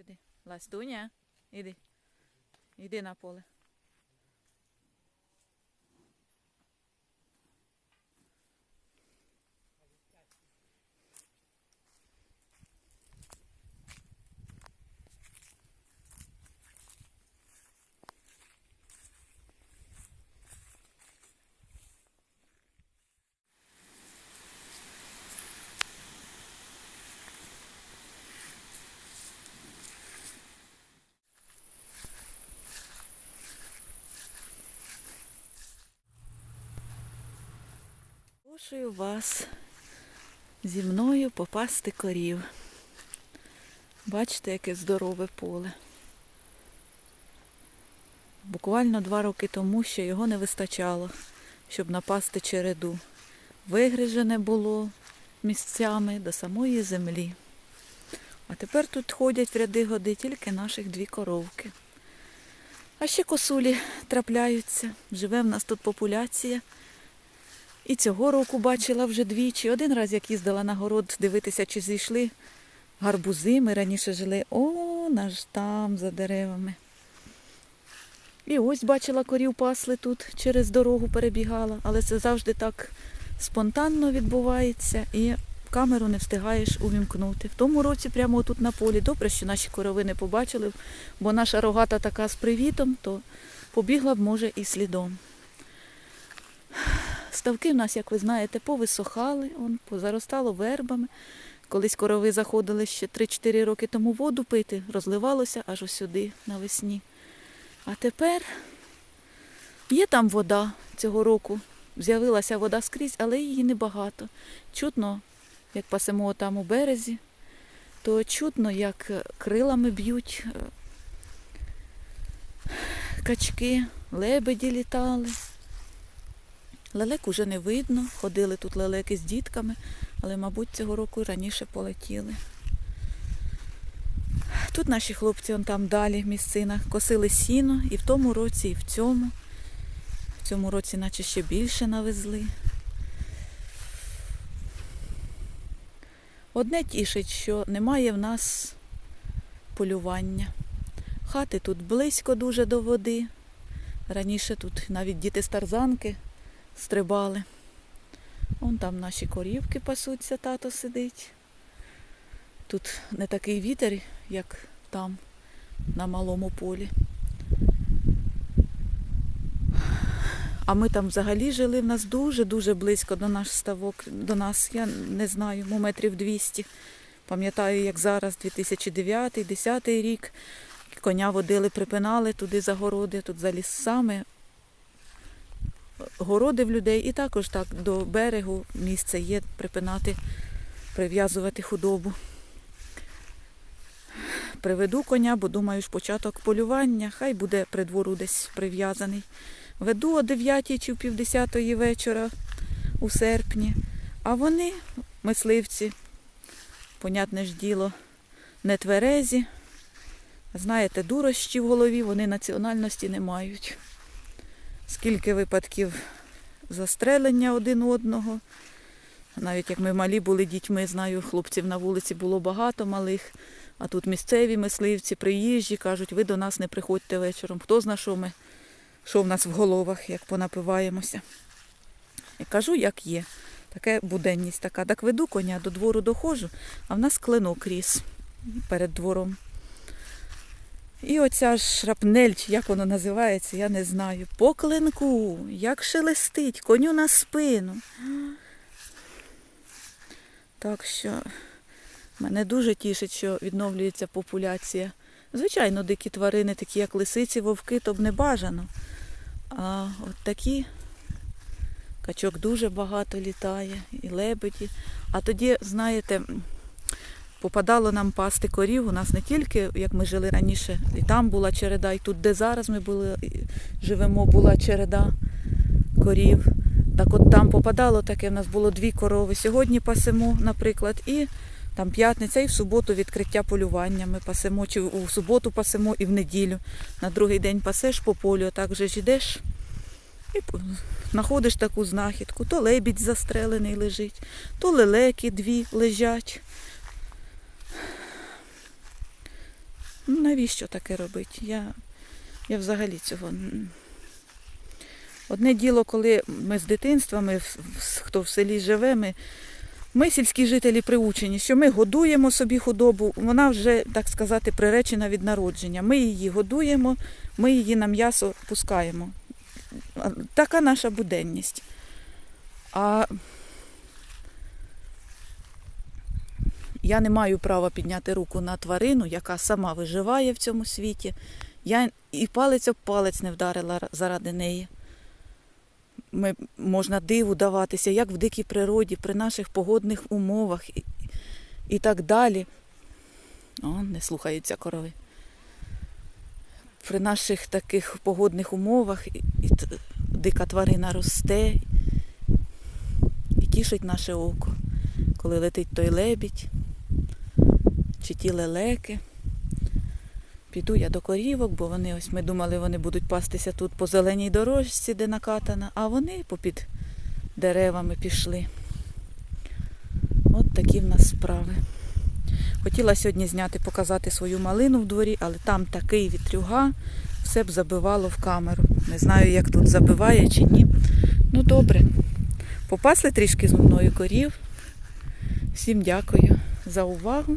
сюди. Ластуня, іди. Іди на поле. Запрошую вас зі мною попасти корів. Бачите, яке здорове поле. Буквально два роки тому ще його не вистачало, щоб напасти череду. Вигрижене було місцями до самої землі. А тепер тут ходять в ряди годи тільки наших дві коровки. А ще косулі трапляються. Живе в нас тут популяція. І цього року бачила вже двічі. Один раз, як їздила на город дивитися, чи зійшли гарбузи. Ми раніше жили о, наш там за деревами. І ось бачила корів пасли тут, через дорогу перебігала, але це завжди так спонтанно відбувається і камеру не встигаєш увімкнути. В тому році прямо тут на полі. Добре, що наші корови не побачили, бо наша рогата така з привітом, то побігла б, може, і слідом. Ставки в нас, як ви знаєте, повисохали, он, позаростало вербами. Колись корови заходили ще 3-4 роки тому воду пити, розливалося аж ось сюди навесні. А тепер є там вода цього року. З'явилася вода скрізь, але її небагато. Чутно, як пасемо там у березі, то чутно, як крилами б'ють е, качки, лебеді літали. Лелек уже не видно, ходили тут лелеки з дітками, але, мабуть, цього року раніше полетіли. Тут наші хлопці он там далі в місцинах косили сіно і в тому році, і в цьому. В цьому році наче ще більше навезли. Одне тішить, що немає в нас полювання. Хати тут близько дуже до води. Раніше тут навіть діти з тарзанки стрибали. Вон там наші корівки пасуться, тато сидить. Тут не такий вітер, як там, на малому полі. А ми там взагалі жили, в нас дуже-дуже близько до наш ставок, до нас, я не знаю, ну, метрів 200. Пам'ятаю, як зараз, 2009-2010 рік, коня водили, припинали туди за городи, тут за лісами, городи в людей і також так до берегу місце є припинати, прив'язувати худобу. Приведу коня, бо думаю, ж початок полювання, хай буде при двору десь прив'язаний. Веду о 9 чи в півдесятої вечора у серпні, а вони, мисливці, понятне ж діло, не тверезі. Знаєте, дурощі в голові, вони національності не мають скільки випадків застрелення один одного. Навіть як ми малі були дітьми, знаю, хлопців на вулиці було багато малих, а тут місцеві мисливці, приїжджі, кажуть, ви до нас не приходьте вечором. Хто зна, що ми, що в нас в головах, як понапиваємося. І кажу, як є. Таке буденність така. Так веду коня, до двору доходжу, а в нас клинок ріс перед двором. І оця шрапнель, чи як воно називається, я не знаю. По клинку, як шелестить, коню на спину. Так що мене дуже тішить, що відновлюється популяція. Звичайно, дикі тварини, такі як лисиці, вовки, то б не бажано. А от такі качок дуже багато літає, і лебеді. А тоді, знаєте, попадало нам пасти корів. У нас не тільки, як ми жили раніше, і там була череда, і тут, де зараз ми були, живемо, була череда корів. Так от там попадало таке, в нас було дві корови. Сьогодні пасемо, наприклад, і там п'ятниця, і в суботу відкриття полювання. Ми пасемо, чи у суботу пасемо і в неділю. На другий день пасеш по полю, так же ж йдеш і знаходиш таку знахідку. То лебідь застрелений лежить, то лелеки дві лежать. Ну, навіщо таке робити? Я, я взагалі цього. Одне діло, коли ми з дитинства, ми, хто в селі живе, ми, ми сільські жителі приучені, що ми годуємо собі худобу, вона вже, так сказати, приречена від народження. Ми її годуємо, ми її на м'ясо пускаємо. Така наша буденність. А я не маю права підняти руку на тварину, яка сама виживає в цьому світі. Я і палець об палець не вдарила заради неї. Ми, можна диву даватися, як в дикій природі, при наших погодних умовах і, і так далі. О, не слухаються корови. При наших таких погодних умовах і, і дика тварина росте і тішить наше око, коли летить той лебідь чи ті лелеки. Піду я до корівок, бо вони ось ми думали, вони будуть пастися тут по зеленій дорожці, де накатана, а вони попід деревами пішли. От такі в нас справи. Хотіла сьогодні зняти, показати свою малину в дворі, але там такий вітрюга, все б забивало в камеру. Не знаю, як тут забиває чи ні. Ну добре. Попасли трішки з мною корів. Всім дякую за увагу.